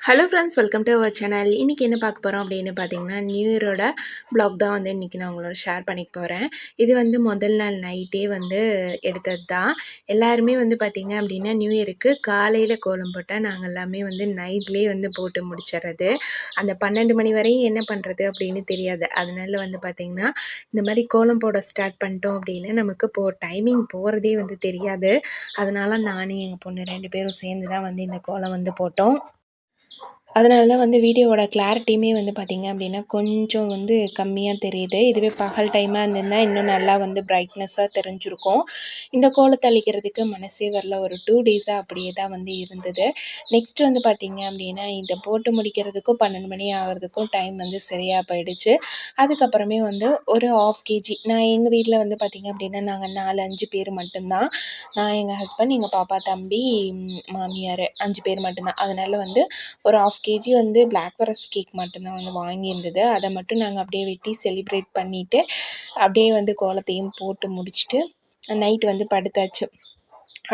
Hello friends welcome to our channel இன்றைக்கி என்ன பார்க்க போகிறோம் அப்படின்னு பார்த்தீங்கன்னா நியூ இயரோட ப்ளாக் தான் வந்து இன்றைக்கி நான் உங்களோட ஷேர் பண்ணிக்க போகிறேன் இது வந்து முதல் நாள் நைட்டே வந்து எடுத்தது தான் எல்லாருமே வந்து பார்த்திங்க அப்படின்னா நியூ இயருக்கு காலையில் கோலம் போட்டால் நாங்கள் எல்லாமே வந்து நைட்லேயே வந்து போட்டு முடிச்சிடுறது. அந்த பன்னெண்டு மணி வரையும் என்ன பண்ணுறது அப்படின்னு தெரியாது. அதனால வந்து பார்த்திங்கன்னா இந்த மாதிரி கோலம் போட ஸ்டார்ட் பண்ணிட்டோம் அப்படின்னு நமக்கு போ டைமிங் போகிறதே வந்து தெரியாது. அதனால் நானும் எங்கள் பொண்ணு ரெண்டு பேரும் சேர்ந்து தான் வந்து இந்த கோலம் வந்து போட்டோம். அதனால தான் வந்து வீடியோவோட கிளாரிட்டியுமே வந்து பார்த்திங்க அப்படின்னா கொஞ்சம் வந்து கம்மியாக தெரியுது. இதுவே பகல் டைமாக இருந்திருந்தால் இன்னும் நல்லா வந்து பிரைட்னஸாக தெரிஞ்சிருக்கும். இந்த கோலத்தை அழிக்கிறதுக்கு மனசே வரல. ஒரு டூ டேஸாக அப்படியே தான் வந்து இருந்தது. நெக்ஸ்ட் வந்து பார்த்திங்க அப்படின்னா இந்த போட்டு முடிக்கிறதுக்கும் பன்னெண்டு மணி ஆகிறதுக்கும் டைம் வந்து சரியாக போயிடுச்சு. அதுக்கப்புறமே வந்து ஒரு ஆஃப் கேஜி நான் எங்கள் வீட்டில் வந்து பார்த்திங்க அப்படின்னா நாங்கள் நாலு அஞ்சு பேர் மட்டும்தான். நான் எங்கள் ஹஸ்பண்ட் எங்கள் பாப்பா தம்பி மாமியார் அஞ்சு பேர் மட்டும்தான். அதனால் வந்து ஒரு ஆஃப் கேஜி வந்து பிளாக் ஃபாரஸ்ட் கேக் மட்டும்தான் வந்து வாங்கியிருந்தது. அதை மட்டும் நாங்கள் அப்படியே வெட்டி செலிப்ரேட் பண்ணிவிட்டு அப்படியே வந்து கோலத்தையும் போட்டு முடிச்சுட்டு நைட் வந்து படுத்தாச்சு.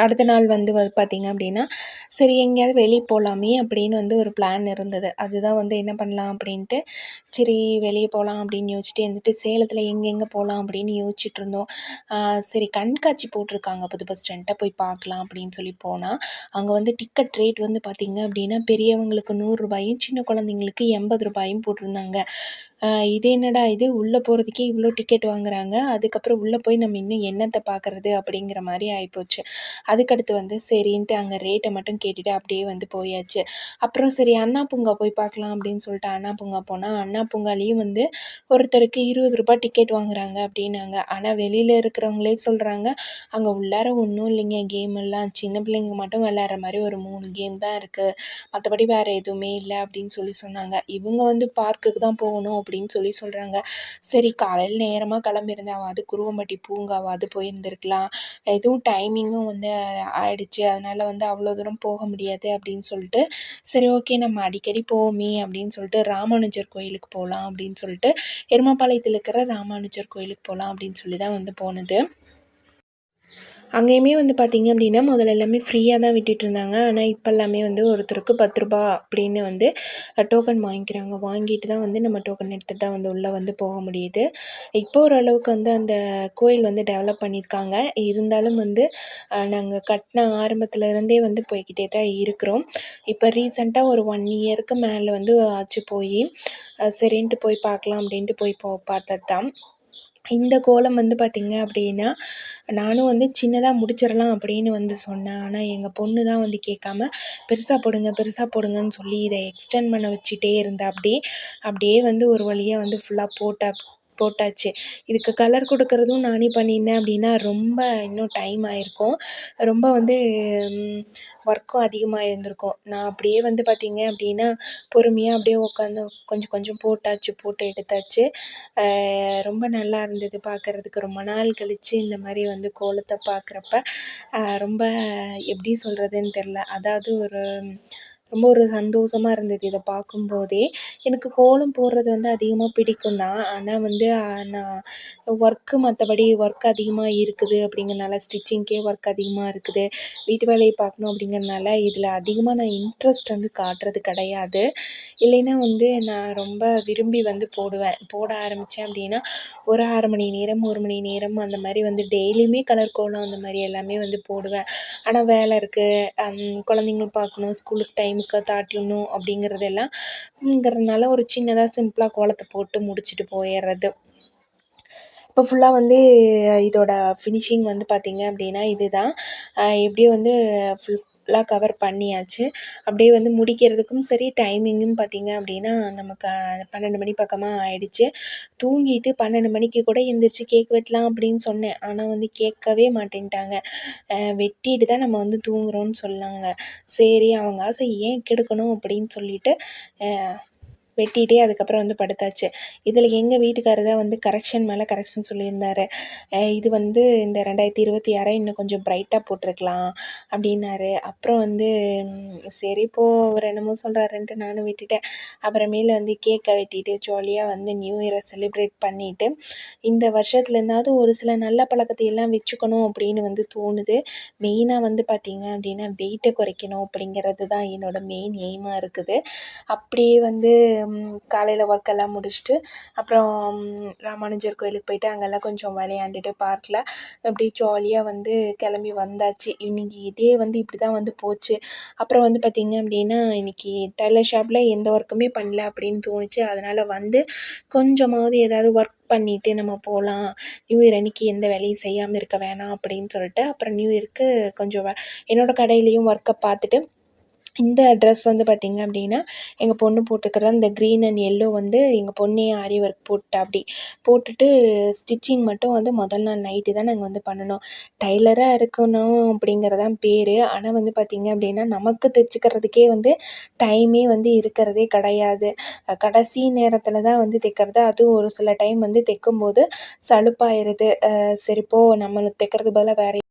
அடுத்த நாள் வந்து பார்த்திங்க அப்படின்னா சரி எங்கேயாவது வெளியே போகலாமே அப்படின்னு வந்து ஒரு பிளான் இருந்தது. அதுதான் வந்து என்ன பண்ணலாம் அப்படின்ட்டு சரி வெளியே போகலாம் அப்படின்னு யோசிச்சுட்டு இருந்துட்டு சேலத்தில் எங்கெங்கே போகலாம் அப்படின்னு யோசிச்சுட்டு இருந்தோம். சரி கண்காட்சி போட்டிருக்காங்க புது பஸ் ஸ்டாண்ட்டை போய் பார்க்கலாம் அப்படின்னு சொல்லி போனால் அங்கே வந்து டிக்கெட் ரேட் வந்து பார்த்திங்க அப்படின்னா பெரியவங்களுக்கு நூறுரூபாயும் சின்ன குழந்தைங்களுக்கு எண்பது ரூபாயும் போட்டிருந்தாங்க. இது என்னடா இது? உள்ளே போகிறதுக்கே இவ்வளோ டிக்கெட் வாங்குறாங்க. அதுக்கப்புறம் உள்ளே போய் நம்ம இன்னும் என்னத்தை பார்க்குறது அப்படிங்கிற மாதிரி ஆகிப்போச்சு அதுக்கடுத்து வந்து சரின்ட்டு அங்கே ரேட்டை மட்டும் கேட்டுட்டு அப்படியே வந்து போயாச்சு. அப்புறம் சரி அண்ணா பூங்கா போய் பார்க்கலாம் அப்படின்னு சொல்லிட்டு அண்ணா பூங்கா போனால் அண்ணா பூங்காலேயும் வந்து ஒருத்தருக்கு இருபது ரூபாய் டிக்கெட் வாங்குறாங்க அப்படின்னாங்க. ஆனால் வெளியில் இருக்கிறவங்களே சொல்கிறாங்க அங்கே உள்ளார ஒன்றும் இல்லைங்க கேம் எல்லாம். சின்ன பிள்ளைங்க மட்டும் விளையாடுற மாதிரி ஒரு மூணு கேம் தான் இருக்குது மற்றபடி வேறு எதுவுமே இல்லை அப்படின்னு சொல்லி சொன்னாங்க. இவங்க வந்து பார்க்குக்கு தான் போகணும் அப்படி அப்படின்னு சொல்லி சொல்கிறாங்க சரி காலையில் நேரமாக கிளம்பியிருந்தாவது குருவம்பட்டி பூங்காவாவது போயிருந்துருக்கலாம். எதுவும் டைமிங்கும் வந்து ஆயிடுச்சு. அதனால் வந்து அவ்வளோ தூரம் போக முடியாது அப்படின்னு சொல்லிட்டு சரி ஓகே நம்ம அடிக்கடி போவோமே அப்படின்னு சொல்லிட்டு ராமானுஜர் கோயிலுக்கு போகலாம் அப்படின்னு சொல்லிட்டு எருமப்பாளையத்தில் இருக்கிற ராமானுஜர் கோயிலுக்கு போகலாம் அப்படின்னு சொல்லி தான் வந்து போனது. அங்கேயுமே வந்து பார்த்திங்க அப்படின்னா முதல்ல எல்லாமே ஃப்ரீயாக தான் விட்டுட்டுருந்தாங்க. ஆனால் இப்போ எல்லாமே வந்து ஒருத்தருக்கு பத்து ரூபா அப்படின்னு வந்து டோக்கன் வாங்கிக்கிறாங்க. வாங்கிட்டு தான் வந்து நம்ம டோக்கன் எடுத்துகிட்டு தான் வந்து உள்ளே வந்து போக முடியுது. இப்போ ஓரளவுக்கு வந்து அந்த கோயில் வந்து டெவலப் பண்ணியிருக்காங்க. இருந்தாலும் வந்து நாங்கள் கட்டின ஆரம்பத்தில் இருந்தே வந்து போய்கிட்டே தான் இருக்கிறோம். இப்போ ரீசெண்டாக ஒரு ஒன் இயருக்கு மேலே வந்து ஆச்சு போய் சரின்ட்டு போய் பார்க்கலாம் அப்படின்ட்டு போய் போ பார்த்தது தான் இந்த கோலம் வந்து பார்த்திங்க அப்படின்னா நானும் வந்து சின்னதாக முடிச்சிடலாம் அப்படின்னு வந்து சொன்னேன். ஆனால் எங்கள் பொண்ணு தான் வந்து கேட்காம பெருசாக போடுங்க பெருசாக போடுங்கன்னு சொல்லி இதை எக்ஸ்டெண்ட் பண்ண வச்சுட்டே இருந்தால் அப்படியே அப்படியே வந்து ஒரு வழியாக வந்து ஃபுல்லாக போட்டால் போட்டாச்சு. இதுக்கு கலர் கொடுக்கறதும் நானே பண்ணியிருந்தேன் அப்படின்னா ரொம்ப இன்னும் டைம் ஆகிருக்கும் ரொம்ப வந்து ஒர்க்கும் அதிகமாக இருந்திருக்கும். நான் அப்படியே வந்து பார்த்திங்க அப்படின்னா பொறுமையாக அப்படியே உட்காந்து கொஞ்சம் கொஞ்சம் போட்டாச்சு போட்டு எடுத்தாச்சு. ரொம்ப நல்லா இருந்தது பார்க்குறதுக்கு. ரொம்ப நாள் கழித்து இந்த மாதிரி வந்து கோலத்தை பார்க்குறப்ப ரொம்ப எப்படி சொல்கிறதுன்னு தெரில அதாவது ஒரு ரொம்ப ஒரு சந்தோஷமாக இருந்தது இதை பார்க்கும்போதே எனக்கு கோலம் போடுறது வந்து அதிகமாக பிடிக்கும் தான். ஆனால் வந்து நான் ஒர்க்கு மற்றபடி ஒர்க் அதிகமாக இருக்குது அப்படிங்கிறனால ஸ்டிச்சிங்க்கே ஒர்க் அதிகமாக இருக்குது. வீட்டு வேலையை பார்க்கணும் அப்படிங்கிறனால இதில் அதிகமாக நான் இன்ட்ரெஸ்ட் வந்து காட்டுறது கிடையாது. இல்லைன்னா வந்து நான் ரொம்ப விரும்பி வந்து போடுவேன். போட ஆரம்பித்தேன் அப்படின்னா ஒரு அரை மணி நேரம் ஒரு மணி நேரம் அந்த மாதிரி வந்து டெய்லியுமே கலர் கோலம் அந்த மாதிரி எல்லாமே வந்து போடுவேன். ஆனால் வேலை இருக்குது குழந்தைங்கள பார்க்கணும் ஸ்கூலுக்கு டைம் டைமுக்கு தாட்டிடணும் அப்படிங்கிறதெல்லாம் ங்கிறதுனால ஒரு சின்னதாக சிம்பிளாக கோலத்தை போட்டு முடிச்சுட்டு போயிடுறது இப்போ ஃபுல்லாக வந்து இதோட ஃபினிஷிங் வந்து பார்த்திங்க அப்படின்னா இது தான் எப்படியோ வந்து ஃபுல்லாக கவர் பண்ணியாச்சு. அப்படியே வந்து முடிக்கிறதுக்கும் சரி டைமிங்கும் பார்த்திங்க அப்படின்னா நமக்கு பன்னெண்டு மணி பக்கமாக ஆயிடுச்சு. தூங்கிட்டு பன்னெண்டு மணிக்கு கூட எழுந்திரிச்சி கேக் வெட்டலாம் அப்படின்னு சொன்னேன். ஆனால் வந்து கேட்கவே மாட்டேன்ட்டாங்க. வெட்டிட்டு தான் நம்ம வந்து தூங்குறோம்னு சொன்னாங்க. சரி அவங்க ஆசை ஏன் கெடுக்கணும் அப்படின்னு சொல்லிட்டு வெட்டிகிட்டே அதுக்கப்புறம் வந்து படுத்தாச்சு. இதில் எங்கள் வீட்டுக்காரர் தான் வந்து கரெக்ஷன் மேலே கரெக்ஷன் சொல்லியிருந்தாரு. இது வந்து இந்த ரெண்டாயிரத்தி இருபத்தி ஆறை இன்னும் கொஞ்சம் பிரைட்டாக போட்டிருக்கலாம் அப்படின்னாரு. அப்புறம் வந்து சரி போ அவர் என்னமோ சொல்கிறாருன்ட்டு நானும் விட்டுட்டேன். அப்புறமேல வந்து கேக்கை வெட்டிட்டு ஜாலியாக வந்து நியூ இயரை செலிப்ரேட் பண்ணிவிட்டு இந்த வருஷத்துலேருந்தாவது ஒரு சில நல்ல பழக்கத்தை எல்லாம் வச்சுக்கணும் அப்படின்னு வந்து தோணுது. மெயினாக வந்து பார்த்திங்க அப்படின்னா வெயிட்டை குறைக்கணும் அப்படிங்கிறது தான் என்னோட மெயின் எய்மாக இருக்குது. அப்படியே வந்து காலையில் ஒர்க் எல்லாம் முடிச்சுட்டு அப்புறம் ராமானுஜர் கோயிலுக்கு போயிட்டு அங்கெல்லாம் கொஞ்சம் விளையாண்டுட்டு பார்க்கில் அப்படியே ஜாலியாக வந்து கிளம்பி வந்தாச்சு. இன்னைக்கு இதே வந்து இப்படி தான் வந்து போச்சு. அப்புறம் வந்து பார்த்திங்க அப்படின்னா இன்றைக்கி டைலர் ஷாப்பில் எந்த ஒர்க்குமே பண்ணல அப்படின்னு தோணுச்சு. அதனால் வந்து கொஞ்சமாவது ஏதாவது ஒர்க் பண்ணிட்டு நம்ம போகலாம் நியூ இயர் அன்னைக்கு எந்த வேலையும் செய்யாமல் இருக்க வேணாம் அப்படின்னு சொல்லிட்டு அப்புறம் நியூ இயருக்கு கொஞ்சம் என்னோடய கடையிலையும் ஒர்க்கை பார்த்துட்டு இந்த ட்ரெஸ் வந்து பார்த்திங்க அப்படின்னா எங்கள் பொண்ணு போட்டிருக்கிறது இந்த க்ரீன் அண்ட் எல்லோ வந்து எங்கள் பொண்ணே ஆரி ஒர்க் போட்டா அப்படி. போட்டுட்டு ஸ்டிச்சிங் மட்டும் வந்து முதல் நாள் நைட்டு தான் நாங்கள் வந்து பண்ணணும். டைலராக இருக்கணும் அப்படிங்கிறதான் பேர். ஆனால் வந்து பார்த்திங்க அப்படின்னா நமக்கு தைச்சிக்கிறதுக்கே வந்து டைமே வந்து இருக்கிறதே கிடையாது. கடைசி நேரத்தில் தான் வந்து தைக்கிறது. அதுவும் ஒரு சில டைம் வந்து தைக்கும்போது சலுப்பாயிருது. சரிப்போ சரி போ நம்ம தைக்கிறதுக்கு பதிலாக வேறு